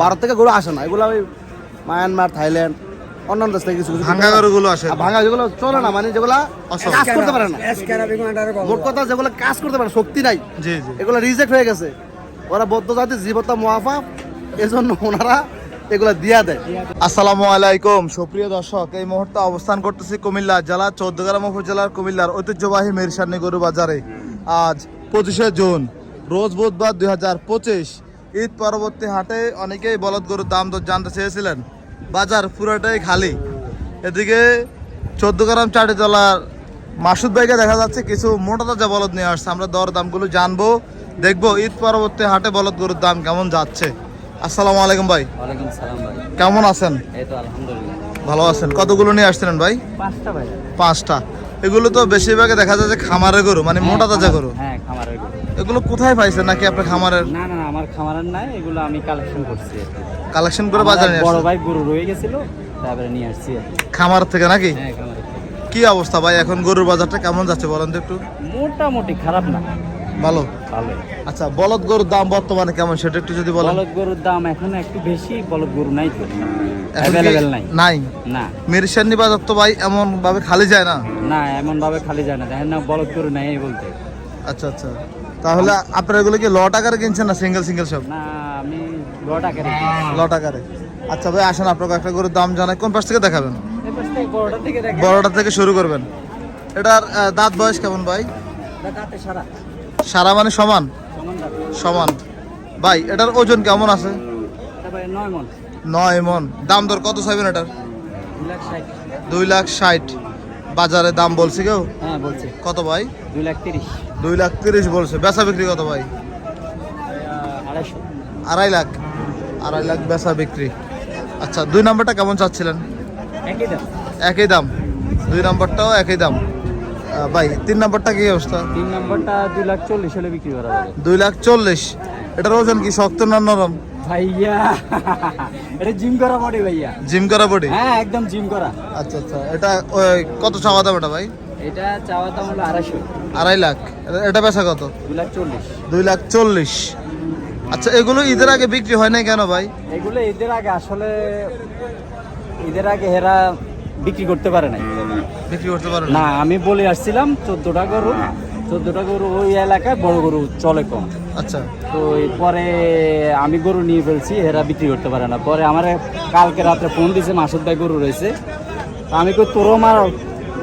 ভারত থেকে গরু আসে না। এগুলো ওই মায়ানমার থাইল্যান্ড অন্যান্য দেশ থেকে কিছু কিছু ভাঙ্গা গরুগুলো আসে ভাঙা যেগুলো চলে না মানে যেগুলো কাজ করতে পারে না। মোট কথা যেগুলো কাজ করতে পারে শক্তি নাই। জি জি। এগুলো রিজেক্ট হয়ে গেছে। ওরা বৌদ্ধ জাতি জীবতা মোয়াফা এজন্য ওনারা এগুলো দিয়া দেয়। আসসালামু আলাইকুম। সুপ্রিয় দর্শক এই মুহূর্তে অবস্থান করতেছি কুমিল্লা জেলা চৌদ্দগ্রাম উপজেলার কুমিল্লার ঐতিহ্যবাহী মেরসানি গরু বাজারে। আজ পঁচিশে জুন রোজ বুধবার দুই হাজার পঁচিশ। ঈদ পরবর্তী হাটে অনেকেই বলদ গরুর দাম দর জানতে চেয়েছিলেন। বাজার পুরোটাই খালি। এদিকে চৌদ্দগ্রাম চাটিতলার মাসুদ ভাইকে দেখা যাচ্ছে কিছু মোটা তাজা বলদ নিয়ে আসছে। আমরা দর দামগুলো জানব দেখব ঈদ পরবর্তী হাটে বলদ গরুর দাম কেমন যাচ্ছে। আসসালামু আলাইকুম ভাই। ওয়ালাইকুম সালাম ভাই। কেমন আছেন? এই তো আলহামদুলিল্লাহ। ভালো আছেন। কতগুলো নিয়ে আসছিলেন ভাই? পাঁচটা ভাই। পাঁচটা। এগুলো তো বেশিরভাগে দেখা যায় যে খামারে গরু মানে মোটা তাজা গরু। হ্যাঁ খামারের গরু। এগুলো কোথায় পাইছেন নাকি আপনার খামারের? না না আমার খামারের নাই এগুলো আমি কালেকশন করছি কালেকশন করে বাজার নিয়ে বড় ভাই গরু রয়ে গেছিল তারপরে নিয়ে আসছি খামার থেকে নাকি? হ্যাঁ খামার। কি অবস্থা ভাই এখন গরুর বাজারটা কেমন যাচ্ছে বলেন তো একটু? মোটামুটি খারাপ না। ভালো? ভালো। আচ্ছা বলদ গরুর দাম বর্তমানে কেমন? সেটা একটু যদি বলেন। বলদ গরুর দাম এখন একটু বেশি বলদ গরু নাই তো। অ্যাভেলেবেল নাই। নাই? না। মিরসান্নি বাজার তো ভাই এমন ভাবে খালি যায় না? না এমন ভাবে খালি যায় না। দেখেন না বলদ গরু নাই এই বলতে। আচ্ছা আচ্ছা। তাহলে আপনারা এগুলো কি ল টাকারে কিনছেন না সিঙ্গেল সিঙ্গেল সব? না আমি লটাকে ল টাকারে আচ্ছা ভাই আসেন আপনাকে একটা গরুর দাম জানাই। কোন পাশ থেকে দেখাবেন? বড়টা থেকে শুরু করবেন। এটার দাঁত বয়স কেমন ভাই? দাঁতে সারা। সারা মানে সমান? সমান। ভাই এটার ওজন কেমন আছে? নয় মন। দাম দর কত চাইবেন এটার? দুই লাখ ষাট। বাজারে দাম বলছে কেউ? হ্যাঁ বলছে। কত ভাই? দুই লাখ তিরিশ। দুই লাখ তিরিশ বলছে। বেচা বিক্রি কত ভাই? আড়াই লাখ। আড়াই লাখ বেচা বিক্রি। আচ্ছা দুই নম্বরটা কেমন চাচ্ছিলেন? একই দাম। একই দাম। দুই নম্বরটাও একই দাম। ভাই তিন নম্বরটা কি অবস্থা? তিন নম্বরটা দুই লাখ চল্লিশ হলে বিক্রি করা যাবে। দুই লাখ চল্লিশ। এটার ওজন কি শক্ত না নরম? ভাইয়া এটা জিম করা বডি ভাইয়া। জিম করা বডি হ্যাঁ একদম জিম করা। আচ্ছা আচ্ছা। এটা কত চাওয়া দাম এটা ভাই? এটা চাওয়া দাম হলো আড়াইশো। আড়াই লাখ। এটা- বেচা কত? দুই লাখ চল্লিশ। দুই লাখ চল্লিশ। আচ্ছা এগুলো ঈদের আগে বিক্রি হয় নাই কেন ভাই? এগুলো ঈদের আগে আসলে ঈদের আগে হেরা বিক্রি করতে পারে নাই। বিক্রি করতে পারে না আমি বলে আসছিলাম চোদ্দটা গরু। চোদ্দটা গরু ওই এলাকায় বড় গরু চলে কম। আচ্ছা। তো পরে আমি গরু নিয়ে ফেলছি এরা বিক্রি করতে পারে না। পরে আমার কালকে রাত্রে ফোন দিয়েছে মাসুদ ভাই গরু রয়েছে। আমি কই তোরও মার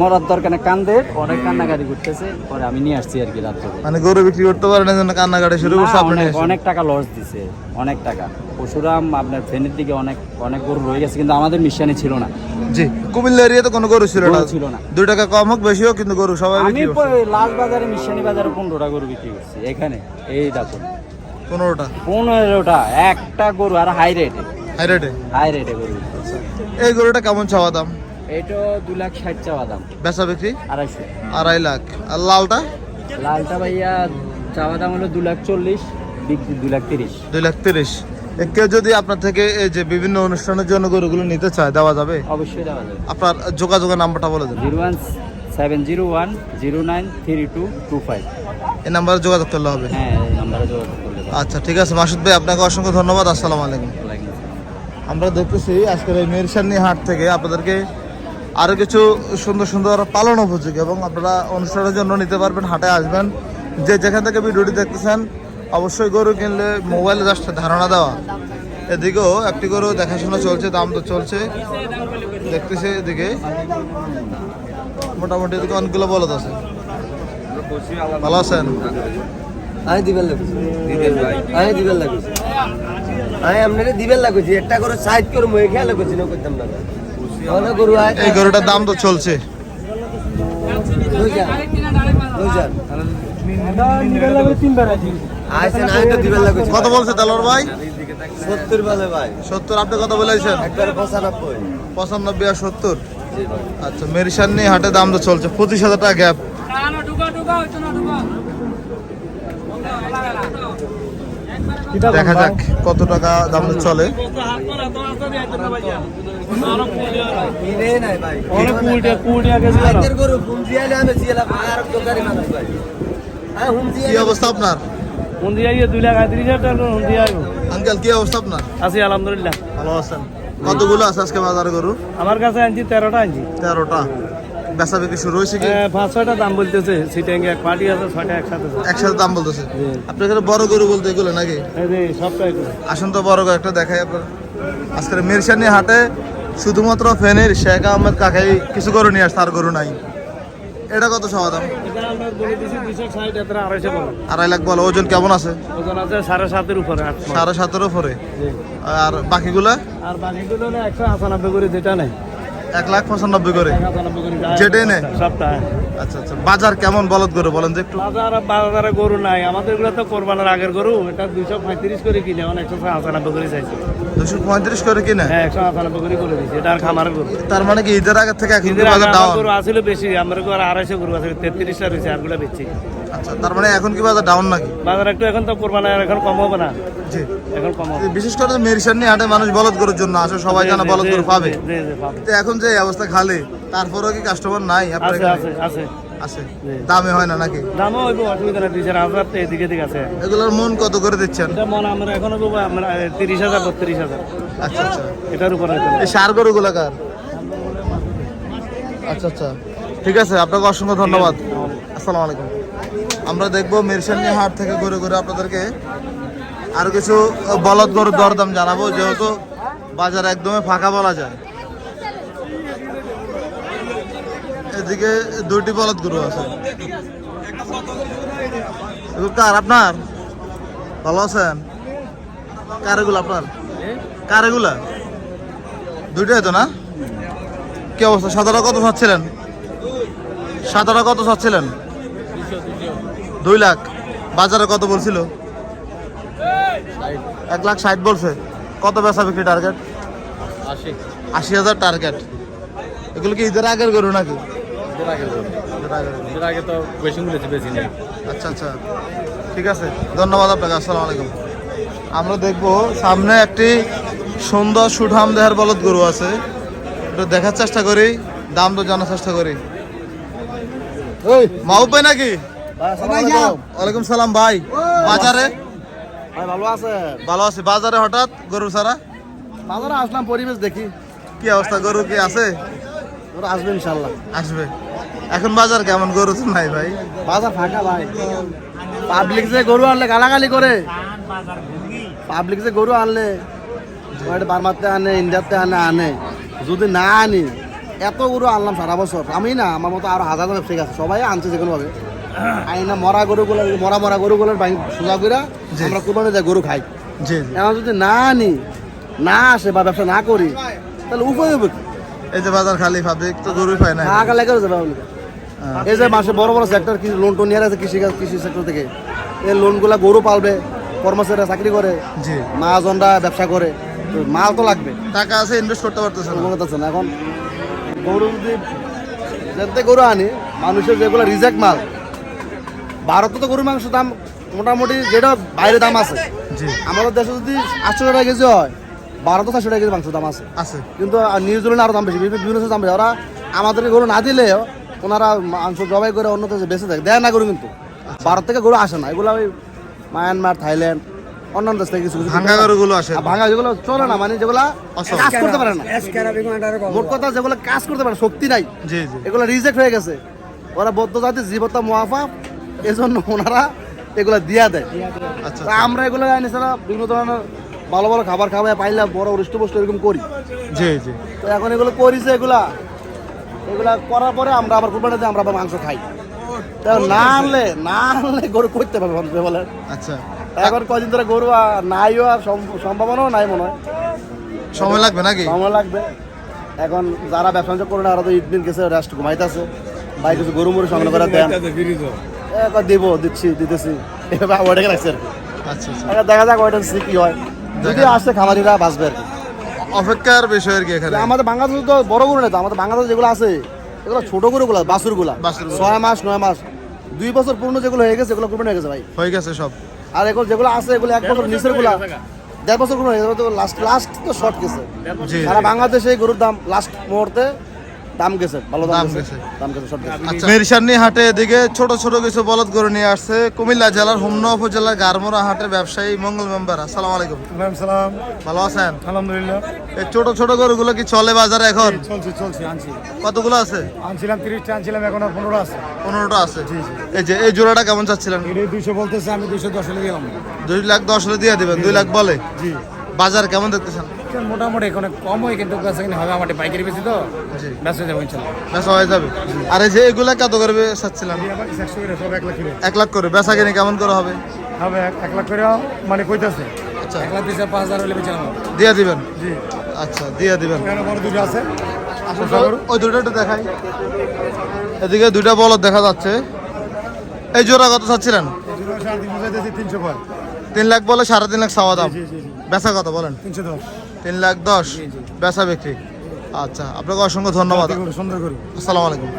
মরার দরকার কান্দে। অনেক কান্নাকাটি করতেছে পরে আমি নিয়ে আসছি আর কি রাত্রে। মানে গরু বিক্রি করতে পারেন এই জন্য কান্নাকাটি শুরু করছে না, আপনি অনেক টাকা লস দিছে অনেক টাকা। পরশুরাম আপনার ফ্রেনের দিকে অনেক অনেক গরু রয়ে গেছে কিন্তু আমাদের মিশানি ছিল না। জি কুমিল্লা এরিয়াতে কোনো গরু ছিল না। ছিল না। দুই টাকা কম হোক বেশি হোক কিন্তু গরু সবাই আমি লাল বাজারে মিশানি বাজারে পনেরোটা গরু বিক্রি করছি এখানে এই দেখো পনেরোটা? পনেরোটা একটা গরু আর হাই রেটে হাই রেটে হাই রেটে গরু এই গরুটা কেমন চাওয়া দাম? এইটা দু লাখ বেচা বিক্রি? আড়াই লাখ। আর লালটা? লালটা ভাইয়া হলো দু লাখ বিক্রি লাখ তিরিশ। দুই লাখ তিরিশ। এ কেউ যদি আপনার থেকে এই যে বিভিন্ন অনুষ্ঠানের জন্য গরুগুলো নিতে চায় দেওয়া যাবে? অবশ্যই দেওয়া যাবে। আপনার যোগাযোগের নাম্বারটা বলে দেন। Zero one seven zero one zero nine three two two five. এই নাম্বারে যোগাযোগ করলে হবে? হ্যাঁ এই নাম্বারে যোগাযোগ করলে আচ্ছা ঠিক আছে। মাসুদ ভাই আপনাকে অসংখ্য ধন্যবাদ। আসসালামু আলাইকুম। আমরা দেখতেছি আজকের এই মেরসান্নি হাট থেকে আপনাদেরকে আরও কিছু সুন্দর সুন্দর পালন উপযোগী এবং আপনারা অনুষ্ঠানের জন্য নিতে পারবেন হাটে আসবেন। যে যেখান থেকে ভিডিওটি দেখতেছেন অবশ্যই গরু কিনলে মোবাইলে জাস্ট ধারণা দেওয়া। এদিকেও একটি গরু দেখাশোনা চলছে দাম তো চলছে। দেখতেছি এদিকে। মোটামুটি এদিকে অনেকগুলো বলদ আছে। ভালো আছেন? আমি দিবেন লাগুছি। আমি দিবেন লাগুছি। আমি আপনাকে দিবেন লাগুছি। একটা করে সাইড করে মই খেয়াল লাগুছি না করতাম না। এই গরুটার দাম তো চলছে। কত বলছে তেলর ভাই? সত্তর বলে ভাই। সত্তর আপনি কত বলেছেন? পঁচানব্বই। পঁচানব্বই আর সত্তর? আচ্ছা মেরিসান্নি হাটে দাম তো চলছে। পঁচিশ হাজার টাকা গ্যাপ। দেখা যাক কত টাকা দাম চলে। হ্যাঁ কি অবস্থা আপনার? আঙ্কেল কি অবস্থা আপনার? আছি আলহামদুলিল্লাহ। ভালো আছেন। কতগুলো আছে আজকে বাজারে গরু? আমার কাছে আনছি তেরোটা আনছি। তেরোটা। বেচা বিক্রি শুরু হয়েছে কি? পাঁচ ছয়টা দাম বলতেছে সিটেঙ্গে এক পার্টি আছে ছয়টা একসাথে একসাথে দাম বলতেছে? আপনার এখানে বড় গরু বলতে এগুলো নাকি? সবটাই আসুন তো বড় করে একটা দেখাই আপনার। আজকের মিরসানি হাটে শুধুমাত্র ফেনের শেখ আহমেদ কাকাই কিছু গরু নিয়ে আসছে আর গরু নাই। এটা কত সবা দাম? আড়াই লাখ বলো ওজন কেমন আছে? ওজন আছে সাড়ে সাতের উপরে সাড়ে সাতের উপরে? আর বাকিগুলা? আর বাকিগুলো একশো আটানব্বই করে যেটা নেই। এক লাখ পঁচানব্বই করে। যেটাই নেয়? সবটা আচ্ছা আচ্ছা। বাজার কেমন বলদ গরু বলেন তো একটু। বাজার বাজারে গরু নাই। আমাদের এগুলো তো কোরবানের আগের গরু এটা দুইশো পঁয়ত্রিশ করে কিনে এখন একশো আটানব্বই করে চাইছে। দুশো পঁয়ত্রিশ করে কিনে? হ্যাঁ একশো আটানব্বই করে করে দিয়েছে। এটা আর খামারের গরু। তার মানে কি ঈদের আগে থেকে এখন বাজার আমার গরু আসলে বেশি আমার গরু আড়াইশো গরু আছে তেত্রিশটা রয়েছে আরগুলো বেচছি আচ্ছা তার মানে এখন কি বাজার ডাউন নাকি? বাজার একটু এখন তো কোরবানের এখন কম হবে না। জি। এখন কম হবে। বিশেষ করে মেরিসানি হাটে মানুষ বলদ গরুর জন্য আসে সবাই জানা বলদ গরু পাবে। তো এখন যে অবস্থা খালি তারপরেও কি কাস্টমার নাই? আপনার আছে আছে আছে। আছে। দামে হয় না নাকি? দামও হইব অসুবিধা নেই দুই চার হাজার তো এদিকে দিকে আছে। এগুলোর মন কত করে দিচ্ছেন? এটা মনে আমরা এখন হইব আমরা তিরিশ হাজার বত্রিশ হাজার। আচ্ছা আচ্ছা। এটার উপরে এই সার গরুগুলো কার? আচ্ছা আচ্ছা। ঠিক আছে আপনাকে অসংখ্য ধন্যবাদ। আসসালামু আলাইকুম। আমরা দেখব মিরসানি হাট থেকে ঘুরে ঘুরে আপনাদেরকে আর কিছু বলদ গরুর দরদাম জানাব, যেহেতু বাজার একদমই ফাঁকা বলা যায়। এদিকে দুইটি বলদ গরু আছে। কার আপনার? ভালো আছেন? কার এগুলো আপনার? কার এগুলা? দুইটাই তো না? কি অবস্থা? সাদাটা কত চাচ্ছিলেন সাদাটা কত চাচ্ছিলেন দুই লাখ। বাজারে কত বলছিল? এক লাখ ষাট বলছে। কত বেচা বিক্রি টার্গেট আশি। হাজার টার্গেট এগুলো কি ঈদের আগের গরু নাকি? আচ্ছা আচ্ছা। ঠিক আছে। ধন্যবাদ আপনাকে আসসালামু আলাইকুম। আমরা দেখব সামনে একটি সুন্দর সুঠাম দেহার বলদ গরু আছে। একটু দেখার চেষ্টা করি দাম তো জানার চেষ্টা করি। ভাই নাকি? ওয়ালাইকুম সালাম ভাই বাজারে? ভাই ভালো আছে? ভালো আছে। বাজারে হঠাৎ গরু ছাড়া? বাজারে আসলাম পরিবেশ দেখি। কি অবস্থা গরু কি আছে? ওরা আসবে ইনশাল্লাহ আসবে। এখন বাজার কেমন? গরু তো নাই ভাই। বাজার ফাঁকা ভাই। পাবলিক যে গরু আনলে গালাগালি করে। পাবলিক যে গরু আনলে বার্মাতে আনে ইন্ডিয়াতে আনে আনে। যদি না আনি এত গরু আনলাম সারা বছর। আমি না আমার মতো আরও হাজার হাজার ঠিক আছে। সবাই আনছে যে কোনো ভাবে আই না মরা গরুগুলো মরা মরা গরুগুলোর ভাঙি সোজা করে। আমরা কোরবানি দেয় গরু খাই। জি এখন যদি না আনি না আসে বা ব্যবসা না করি তাহলে উপায় হবে এই যে বাজার খালি পাবলিক তো গরুই পায় না। না গেলে করে যাবে। হ্যাঁ। এই যে মাসে বড় বড় সেক্টর কিছু লোন টোন নিয়ে আছে কৃষি কৃষি সেক্টর থেকে। এই লোন লোনগুলা গরু পালবে কর্মচারীরা চাকরি করে জি। মহাজনরা ব্যবসা করে তো মাল তো লাগবে। টাকা আছে ইনভেস্ট করতে পারতেছে না। করতেছে না এখন গরু যদি যেতে গরু আনি মানুষের যেগুলো রিজেক্ট মাল ভারতে তো গরু মাংস দাম মোটামুটি যেটা বাইরে দাম আছে। আমাদের দেশে যদি আটশো টাকা কেজি হয় ভারতে চারশো টাকা কেজি মাংস দাম আছে। আছে। কিন্তু নিউজিল্যান্ড আরও দাম বেশি বিভিন্ন দাম বেশি। ওরা আমাদেরকে গরু না দিলেও ওনারা মাংস জবাই করে অন্য দেশে বেঁচে থাকে। দেয় না গরু কিন্তু। ভারত থেকে গরু আসে না। এগুলো ওই মায়ানমার থাইল্যান্ড অন্যান্য দেশ থেকে কিছু কিছু ভাঙ্গা গরুগুলো আসে। আর ভাঙা যেগুলো চলে না মানে যেগুলো কাজ করতে পারে না। মোট কথা যেগুলো কাজ করতে পারে শক্তি নাই। জি জি। এগুলো রিজেক্ট হয়ে গেছে। ওরা বৌদ্ধ জাতির জীবতা মোয়াফা এজন্য ওনারা এগুলো দিয়া দেয়। আচ্ছা আমরা এগুলো আনি ছাড়া বিভিন্ন ধরনের ভালো ভালো খাবার খাওয়াই পাইলে বড় হৃষ্ট পুষ্ট এরকম করি। জি জি। তো এখন এগুলো করিছে এগুলা। এগুলা করার পরে আমরা আবার কোরবানি দিয়ে আমরা আবার মাংস খাই। তো না আনলে না আনলে গরু করতে পারবে বলেন আচ্ছা। এখন কদিন ধরে গরু আর নাইও আর সম- সম্ভাবনাও নাই মনে হয়। সময় লাগবে নাকি? সময় লাগবে। এখন যারা ব্যবসা করে না ওরা তো ঈদ দিন গেছে রেস্ট ঘুমাইতেছে। ভাই কিছু গরু মরু সংগ্রহ করে দেন। দিব দিচ্ছি দিতেছি। এভাবে ওইটাকে রাখছে আর কি। আচ্ছা আচ্ছা। দেখা যাক ওইটা কি হয়। যদি আসে খামারিরা বাঁচবে আর কি। অপেক্ষার বিষয় আর কি এখানে। আমাদের বাংলাদেশে তো বড় গরু তো আমাদের বাংলাদেশ যেগুলো আছে এগুলো ছোট গরুগুলো বাছুরগুলা বাছুরগুলা। ছয় মাস নয় মাস। দুই বছর পূর্ণ যেগুলো হয়ে গেছে এগুলো কুরবানি হয়ে গেছে ভাই। হয়ে গেছে সব। আর এখন যেগুলো আছে এগুলো এক বছর নিচেরগুলা দেড় বছর কুরবানি হয়ে গেছে লাস্ট লাস্ট তো শর্ট গেছে। সারা বাংলাদেশে গরুর দাম লাস্ট মুহূর্তে দাম গেছে ভালো দাম গেছে। দাম গেছে সব গেছে। আচ্ছা। মেরসানি হাটে এদিকে ছোট ছোট কিছু বলদ গরু নিয়ে আসছে। কুমিল্লা জেলার হোমনা উপজেলার গারমোরা হাটের ব্যবসায়ী মঙ্গল মেম্বার আসসালামু আলাইকুম। সালাম। ভালো আছেন? আলহামদুলিল্লাহ। এই ছোট ছোট গরুগুলো কি চলে বাজারে এখন? চলছে চলছে আনছি। কতগুলো আছে? আনছিলাম তিরিশটা আনছিলাম এখন আর পনেরো আছে। পনেরোটা আছে? এই যে এই জোড়াটা কেমন চাচ্ছিলেন? এটা দুইশো বলতেছে আমি দুইশো দশ হলে দিলাম দুই লাখ দশ হলে দিয়ে দিবেন দুই লাখ বলে? জি। বাজার কেমন দেখতেছেন? মোটামুটি এখন কম হয় কিন্তু বেচা হবে আমার পাইকারি বেশি তো। বেচা যাব ইনশাল্লাহ। বেচা হয়ে যাবে। আর এই যে এগুলা কত করে সব এক লাখ করে। বেচা কিনে কেমন করে হবে? হবে এক- লাখ করে মানে কইতাছে। আচ্ছা। এক লাখ দিচ্ছে পাঁচ হাজার হলে বেচা দিয়ে দিবেন? জি। আচ্ছা দিয়ে দিবেন। বড় দুটো আছে। ওই দুটো একটু দেখাই। এদিকে দুইটা বলদ দেখা যাচ্ছে। এই জোড়া কত চাচ্ছিলেন? তিন লাখ বলে সাড়ে তিন লাখ চাওয়া দাম। বেচা কত বলেন? তিনশো দশ। তিন লাখ দশ বেচা বিক্রি। আচ্ছা আপনাকে অসংখ্য ধন্যবাদ। সুন্দর করি। আসসালামু আলাইকুম।